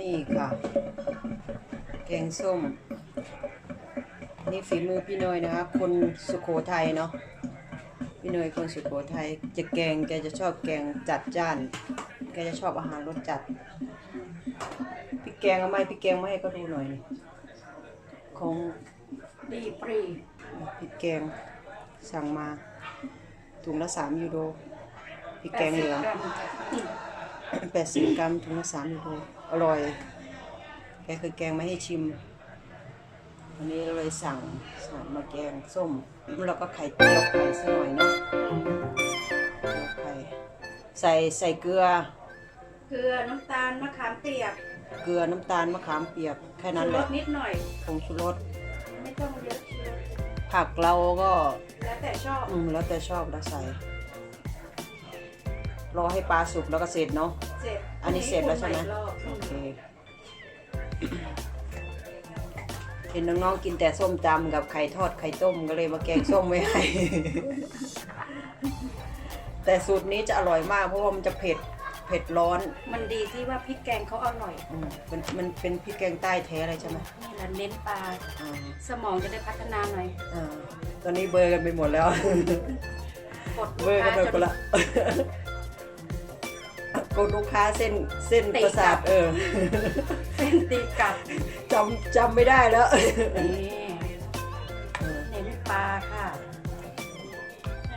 นี่ค่ะ แกงส้ม นี่ฝีมือพี่น้อยนะคะ คนสุโขทัยเนาะพี่น้อยคนสุโขทัยจะแกงแกจะชอบแกงจัดจ้าน แกจะชอบอาหารรสจัดพี่แกงเอาไหมพี่แกงไมาให้ก็ดูหน่อยนี่ของดีปรีพี่แกงสั่งมาถุงละสามยูโรพี่แกงเหลือง แปดสิบกรัมถุงละสามยูโรอร่อย แกเคยแกงมาให้ชิม วันนี้เราเลยสั่งสั่งมาแกงส้ม แล้วก็ไข่เจียวไข่สักหน่อยเนาะเจียวไข่ใส่ใส่เกลือ เกลือน้ำตาลมะขามเปียกเกลือน้ำตาลมะขามเปียกแค่นั้นชูแหรละสนิดหน่อย ผงชูรสไม่ต้องเยอะชูรสผักเราก็แล้วแต่ชอบ อืมแล้วแต่ชอบแล้วใส่ รอให้ปลาสุกแล้วก็เสร็จเนาะ เสร็จอันนี้เสร็จแล้วใช่ไหมอีกรอบโอเค เห็นน้องๆกินแต่ส้มตำกับไข่ทอดไข่ต้มก็เลยมาแกงส้มไว้ให้ แต่สูตรนี้จะอร่อยมากเพราะว่ามันจะเผ็ด เผ็ดร้อนมันดีที่ว่าพริกแกงเขาอร่อย อืมมันมันเป็นพริกแกงใต้แท้เลยใช่ไหมนี่แหละเน้นปลา อ่าสมองจะได้พัฒนาหน่อยอ่าตอนนี้เบลอร์กันไปหมดแล้ว กดเบลอร์กันไปหมดละ กดลูกค้าเส้นเส้นประสาทเออเป็นตีกลับจำจำไม่ได้แล้วนี่เน้นปลาค่ะ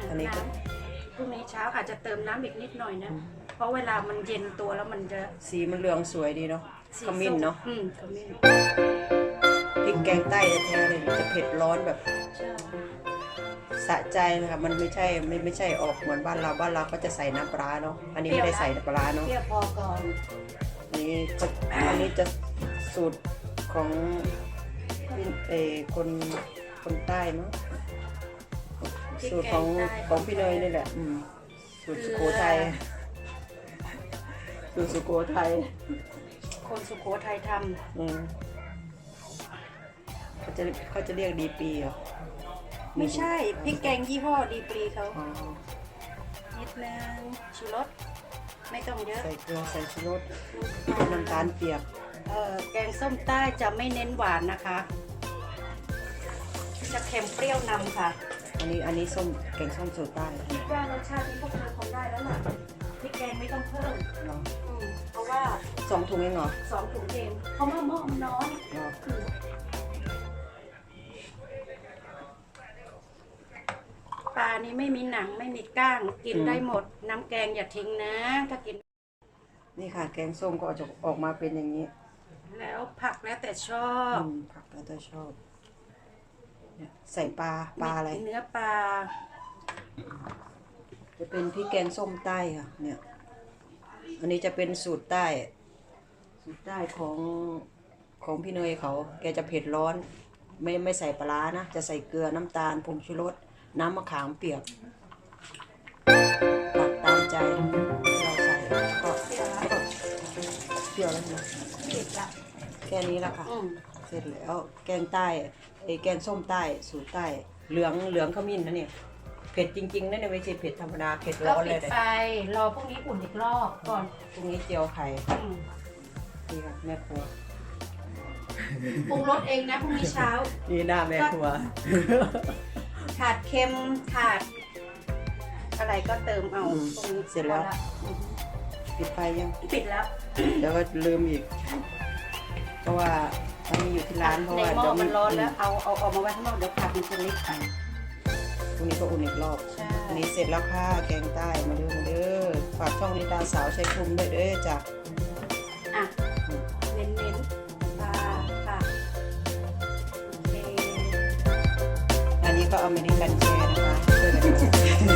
อันนี้ก็ำพรุ่งนี้เช้าอาจจะเติมน้ำอีกนิดหน่อยนะ เพราะเวลามันเย็นตัวแล้วมันจะสีมันเหลืองสวยดีเนาะสีขมิ้นเนาะอืมขมิ้นพริกแกงใต้แท้ๆเลยจะเผ็ดร้อนแบบ ใช่ สะใจนะคะมันไม่ใช่ไม่ไม่ใช่ออกเหมือนบ้านเราบ้านเราก็จะใส่น้ำปลาเนาะอันนี้ไม่ได้ใส่น้ำปลาเนาะเปรี้ยวพอก่อนอันนี้จะอันนี้จะสูตรของเอคนคนใต้เนาะสูตรของของพี่เนยนี่แหละอืมสูตรสุโขทัยสูตรสุโขทัยคนสุโขทัยทอืมเขาจะเขาจะเรียกดีปีเหรอ ไม่ใช่พริกแกงยี่ห้อดีปรีเขาอ๋อนิดนึงชูรสไม่ต้องเยอะ ใส่เกลือใส่ชูรสน้ำตาลเปียกเอ่อแกงส้มใต้จะไม่เน้นหวานนะคะ จะเค็มเปรี้ยวนำค่ะอันนี้อันนี้ส้มแกงส้มสูตรใต้คิดว่ารสชาติที่พวกเธอทำได้แล้วล่ะพริกแกงไม่ต้องเพิ่มเนาะอืมเพราะว่าสองถุงเองเหรอสองถุงเองเพราะว่าหม้อมันน้อย เนาะ อืม นี้ไม่มีหนังไม่มีก้างกินได้หมด น้ำแกงอย่าทิ้งนะ ถ้ากิน นี่ค่ะ แกงส้มก็จะออกมาเป็นอย่างนี้แล้วผักแล้วแต่ชอบอืมผักแล้วแต่ชอบเนี่ยใส่ปลาปลาอะไรมีเนื้อปลาจะเป็นพริกแกงส้มใต้ค่ะ เนี่ย อันนี้จะเป็นสูตรใต้ สูตรใต้ของของพี่เนยเขา แกจะเผ็ดร้อน ไม่ไม่ใส่ปลาร้านะ จะใส่เกลือน้ำตาลผงชูรส น้ำมะขามเปียกตักตามใจที่เราใส่ก็ก็เปรี้ยวแล้วนะติดละแค่นี้ละค่ะอืมเสร็จแล้ว แกงใต้ไอ้แกงส้มใต้สูตรใต้ เหลืองเหลืองขมิ้นนะเนี่ย เผ็ดจริงๆนะเนี่ยไม่ใช่เผ็ดธรรมดา เผ็ดก็ร้อนปิเลดยเลยไฟรอพวกนี้อุ่นอีกรอบก่อนพรุ่งนี้เจียวไข่อืมนี่ค่ะแม่ครัว ปรุงรสเองนะพรุ่งนี้เช้า นี่หน้าแม่ครัว ขาดเค็มขาด อะไรก็เติมเอาอืมตรงนี้เสร็จแล้ว พอะอืมปิดไฟยังปิดแล้ว เดี๋ยวก็ลืมอีก เพราะว่าตอนนี้อยู่ที่ร้านเพราะในว่าหม้อเดี๋ยวมันร้อนแล้ว เอาเอาออกมาไว้ข้างนอกเดี๋ยวผักมันจะเล็กไปพรุ่งนี้ก็อุ่นอีกรอบ ใช่อันนี้เสร็จแล้วค่ะแกงใต้มาเด้อมาเด้อฝากช่องนิตาสาวใช้ภูมิด้วยเด้อจ้ะอ่ อันนี้ก็อเมริกันแชร์นะคะช่วยกันดู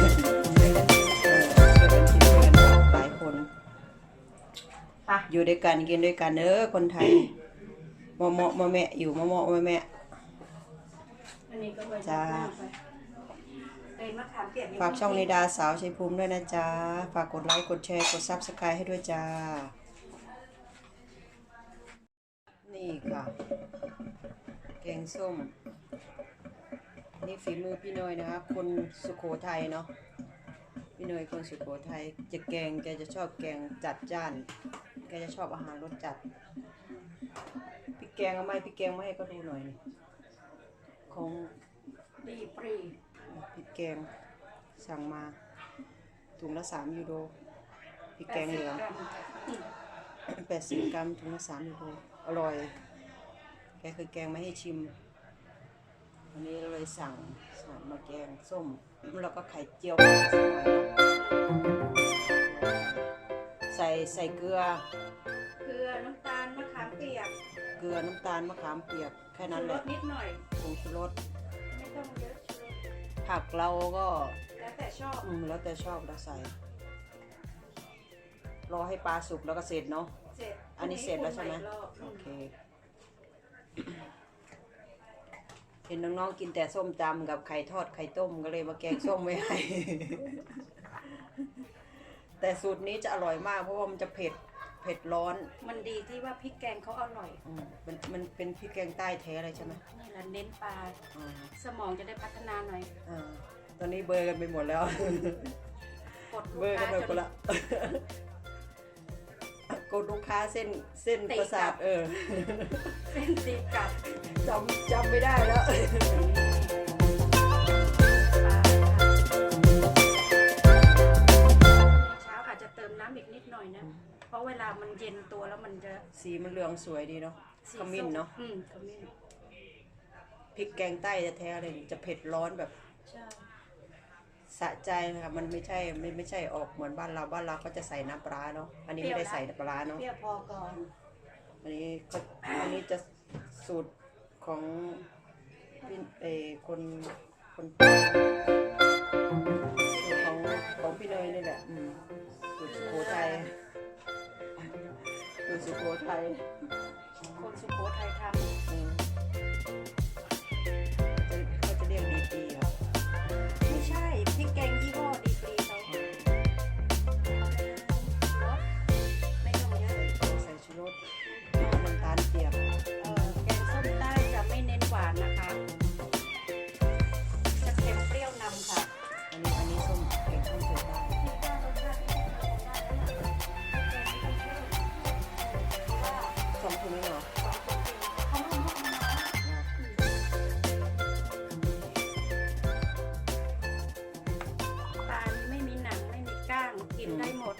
เออช่วยกันคิดช่วยกันทำหลายคนไปอยู่ด้วยกันกินด้วยกันเด้อคนไทยมอมอมาแม่อยู่มอมอมาแม่อันนี้ก็ไว้จ้าหน้ไปเป็นมะขามเปียกฝากช่องนิดาสาวชัยภูมิด้วยนะจ๊ะฝากกดไลค์กดแชร์กดซับสไครต์ให้ด้วยจ้า นี่ค่ะ แกงส้ม นี่ฝีมือพี่น้อยนะคะ คนสุโขทัยเนาะพี่เนยคนสุโขทัยจะแกงแกจะชอบแกงจัดจ้าน แกจะชอบอาหารรสจัดพี่แกงเอาไหมพี่แกงมาให้ก็ดูหน่อยนี่ของดีปรีพี่แกงสั่งมาถุงละสามยูโรพี่แกงเหลือง80กรัมอืมแปดสิบกรัมถุงละสามยูโรอร่อย แกเคยแกงมาให้ชิม วันนี้เราเลยสั่งสั่งมาแกงส้ม แล้วก็ไข่เจียวสักหน่อยเนาะใส่ใส่เกลือ เกลือน้ำตาลมะขามเปียกเกลือน้ำตาลมะขามเปียกแค่นั้นชูแหรละสนิดหน่อย ผงชูรสไม่ต้องเยอะชูรสผักเราก็แล้วแต่ชอบ อืมแล้วแต่ชอบเราใส่ รอให้ปลาสุกแล้วก็เสร็จเนาะ เสร็จอันนี้เสร็จแล้วใช่ไหม ปรุงอีกรอบโอเค เห็นน้องๆกินแต่ส้มตำกับไข่ทอดไข่ต้มก็เลยมาแกงส้มไว้ให้ แต่สูตรนี้จะอร่อยมากเพราะว่ามันจะเผ็ดเผ็ดร้อนมันดีที่ว่าพริกแกงเขาอร่อยอืมมันมันเป็นพริกแกงใต้แท้เลยใช่ไหมนี่แหละเน้นปลาอ่าสมองจะได้พัฒนาหน่อยอ่าตอนนี้เบลอร์กันไปหมดแล้ว กดลูเบลอร์กกัค้านไปจหมดนละ กดลูกค้าเส้นเส้นตีประสาทกลับเออเส้นตีกลับจำจำไม่ได้แล้วปลาเช้าอาจจะเติมน้ำอีกนิดหน่อยนะ เพราะเวลามันเย็นตัวแล้วมันจะสีมันเหลืองสวยดีเนาะสีขมิ้นเนาะอืมขมิ้นพริกแกงใต้แท้ๆเลยจะเผ็ดร้อนแบบใช่ สะใจนะคะมันไม่ใช่ไม่ไม่ใช่ออกเหมือนบ้านเราบ้านเราก็จะใส่น้ำปลาเนาะอันนี้ไม่ได้ใส่น้ำปลาเนาะเปรี้ยวพอก่อนอันนี้ก็อันนี้จะสูตรของพี่เออคนคนสูตรของของพี่เนยนี่แหละอืมสูตรสุโขทัยสูตรสุโขทัยคนสุโขทัยทอืม ได้หมด